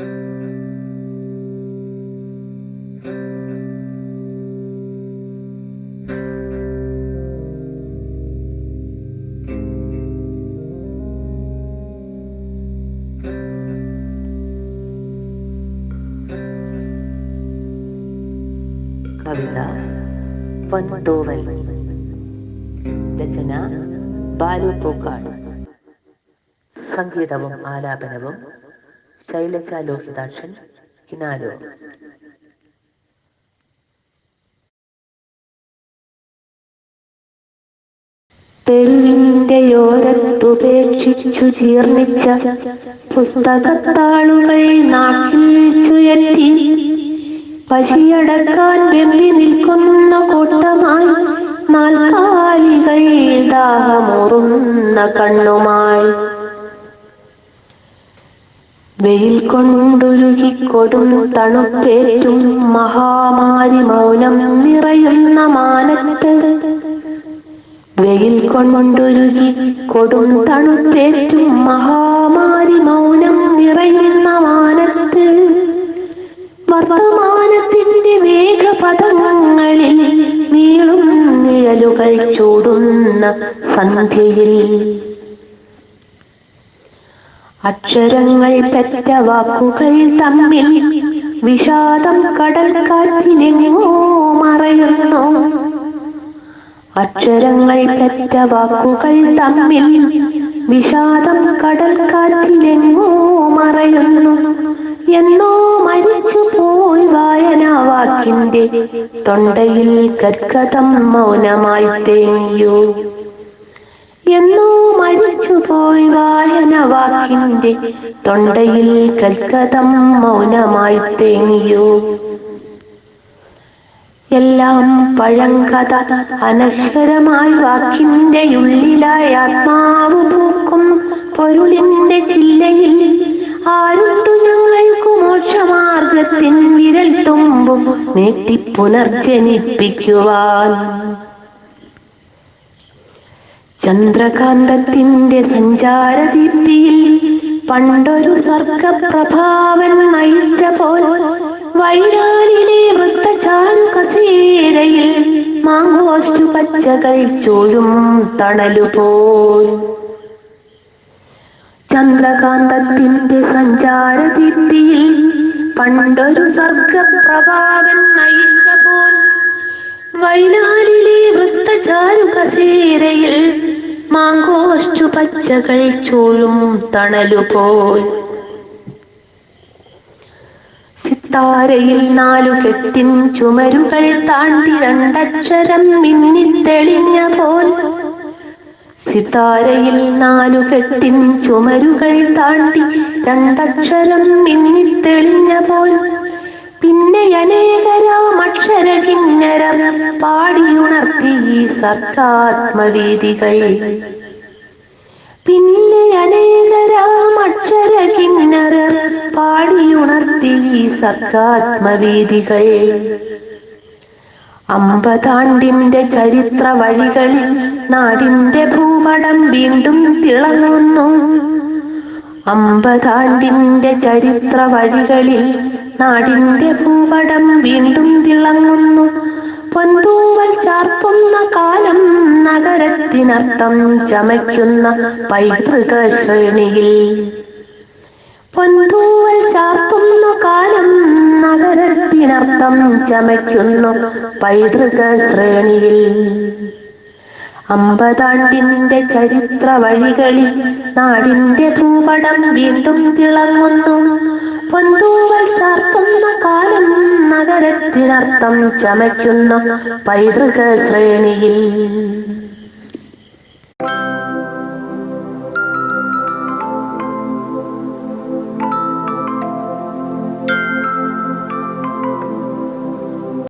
കവിത വൻതോവൽ രചന ബാലു പൂക്കാട്. സംഗീതവും ആലാപനവും ശൈലജ ലോഹിതാക്ഷൻ കിനാലോ തെരുവിന്റെയോരത്തുപേക്ഷിച്ചു ജീർണിച്ച പുസ്തകത്താളുകൾ നാട്ടിൽ പശിയടക്കാൻ വെമ്പി നിൽക്കുന്ന കൂട്ടമായി നാൽക്കാലികൾ ദാഹമോറുന്ന കണ്ണുമായി. വെയിൽ കൊണ്ടുരുകിക്കൊടും തണുപ്പേറ്റും മഹാമാരി മൗനം നിറയുന്ന മാനത്ത്. വെയിൽ കൊണ്ടുരുകി കൊടും തണുപ്പേറ്റും മഹാമാരി മൗനം നിറയുന്ന മാനത്ത്. വർത്തമാനത്തിന്റെ വേഗപഥങ്ങളിൽ നീളും നിഴലുകൾ ചൂടുന്ന സന്ധ്യയിൽ അക്ഷരങ്ങൾ പെറ്റ വാക്കുകൾ തമ്മിൽ വിഷാദം കടൽ കാറ്റിനെങ്ങോ മറയുന്നു. അക്ഷരങ്ങൾ പെറ്റ വാക്കുകൾ തമ്മിൽ വിഷാദം കടൽ കാറ്റിലെങ്ങോ മറയുന്നു. എന്നോ മരിച്ചു പോയി വായന വാക്കിന്റെ തൊണ്ടയിൽ കർക്കതം മൗനമായി തേങ്ങിയോ എന്നോ വായന വാക്കിന്റെ തൊണ്ടയിൽ കൽക്കതം മൗനമായി തേങ്ങിയോ. എല്ലാം പഴങ്കഥ അനശ്വരമായി വാക്കിന്റെ ഉള്ളിലായി ആത്മാവ് പൂക്കും പൊരുളിന്റെ ചില്ലയിൽ. ആരുണ്ടു ഞങ്ങൾക്കു മോക്ഷമാർഗത്തിൻ വിരൽ തുമ്പും നീട്ടി പുനർജനിപ്പിക്കുവാൻ. ചന്ദ്രകാന്തത്തിന്റെ സഞ്ചാരദീപ്തിയിൽ പണ്ടൊരു സർഗപ്രഭാവൻ നയിച്ച പോൽ കസേരയിൽ മാങ്കോസ്റ്റു പച്ചകൾ ചോഴും തണലുപോൽ ചന്ദ്രകാന്തത്തിന്റെ സഞ്ചാരദീപ്തിയിൽ പണ്ടൊരു സർഗപ്രഭാവൻ നയിച്ച പോൽ വൈനാലിലെ വൃത്തചാരു കസേരയിൽ മാങ്കോസ്റ്റു പച്ചകൾ ചൂളും തണലുപോൽ. സിത്താരയിൽ നാലു കെട്ടിൻ ചുമരുകൾ താണ്ടി രണ്ടക്ഷരം മിന്നിൽ തെളിഞ്ഞ പോൽ. സിത്താരയിൽ നാലു കെട്ടിൻ ചുമരുകൾ താണ്ടി രണ്ടക്ഷരം മിന്നിൽ തെളിഞ്ഞ പോൽ. പിന്നെ അനേകരാം സർക്കാത്മവേദികൾ പിന്നെ അനേകരാം അക്ഷര കിന്നരർ പാടിയുണർത്തി ഈ സർക്കാത്മവേദികൾ അമ്പതാണ്ടിന്റെ ചരിത്ര വഴികളിൽ നാടിന്റെ ഭൂപടം വീണ്ടും തിളങ്ങുന്നു. അമ്പതാണ്ടിന്റെ ചരിത്ര വഴികളിൽ നാടിന്റെ ഭൂപടം വീണ്ടും തിളങ്ങുന്നു. പൊന്തൂവൽ ചാർത്തുന്ന കാലം നഗരത്തിനർത്ഥം ചമയ്ക്കുന്ന പൈതൃക ശ്രേണിയിൽ. പൊന്തൂവൽ ചാർത്തുന്ന കാലം നഗരത്തിനർത്ഥം ചമയ്ക്കുന്നു പൈതൃക ശ്രേണിയിൽ. അമ്പതാണ്ടിന്റെ ചരിത്ര വഴികളിൽ നാടിന്റെ ഭൂപടം വീണ്ടും തിളങ്ങുന്നു. കാലം നഗരത്തിനർത്ഥം ചമയ്ക്കുന്ന പൈതൃക ശ്രേണിയിൽ.